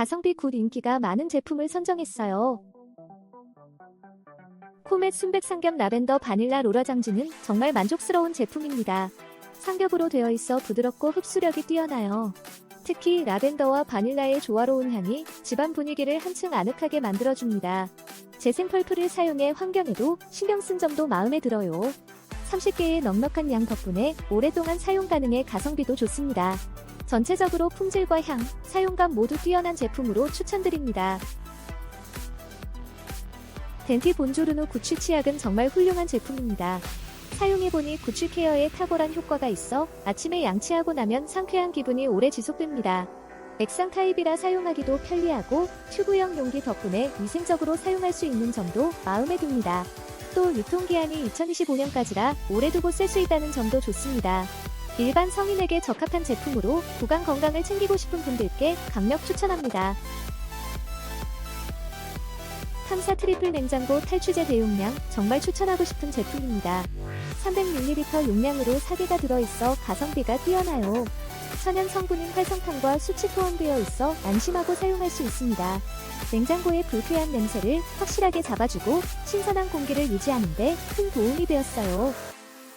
가성비 굿 인기가 많은 제품을 선정했어요. 코멧 순백 삼겹 라벤더 바닐라 로라 장지는 정말 만족스러운 제품입니다. 삼겹으로 되어 있어 부드럽고 흡수력이 뛰어나요. 특히 라벤더와 바닐라의 조화로운 향이 집안 분위기를 한층 아늑하게 만들어줍니다. 재생 펄프를 사용해 환경에도 신경 쓴 점도 마음에 들어요. 30개의 넉넉한 양 덕분에 오랫동안 사용 가능해 가성비도 좋습니다. 전체적으로 품질과 향, 사용감 모두 뛰어난 제품으로 추천드립니다. 덴티 본조르노 구취 치약은 정말 훌륭한 제품입니다. 사용해보니 구취 케어에 탁월한 효과가 있어 아침에 양치하고 나면 상쾌한 기분이 오래 지속됩니다. 액상 타입이라 사용하기도 편리하고 튜브형 용기 덕분에 위생적으로 사용할 수 있는 점도 마음에 듭니다. 또 유통기한이 2025년까지라 오래 두고 쓸 수 있다는 점도 좋습니다. 일반 성인에게 적합한 제품으로 구강 건강을 챙기고 싶은 분들께 강력 추천합니다. 탐사 트리플 냉장고 탈취제 대용량 정말 추천하고 싶은 제품입니다. 300ml 용량으로 4개가 들어있어 가성비가 뛰어나요. 천연 성분인 활성탄과 수치 포함되어 있어 안심하고 사용할 수 있습니다. 냉장고의 불쾌한 냄새를 확실하게 잡아주고 신선한 공기를 유지하는데 큰 도움이 되었어요.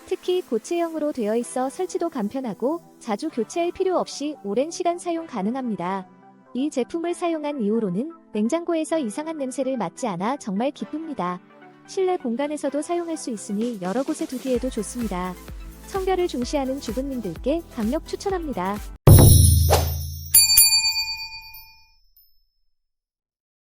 특히 고체형으로 되어 있어 설치도 간편하고 자주 교체할 필요 없이 오랜 시간 사용 가능합니다. 이 제품을 사용한 이후로는 냉장고에서 이상한 냄새를 맡지 않아 정말 기쁩니다. 실내 공간에서도 사용할 수 있으니 여러 곳에 두기에도 좋습니다. 청결을 중시하는 주부님들께 강력 추천합니다.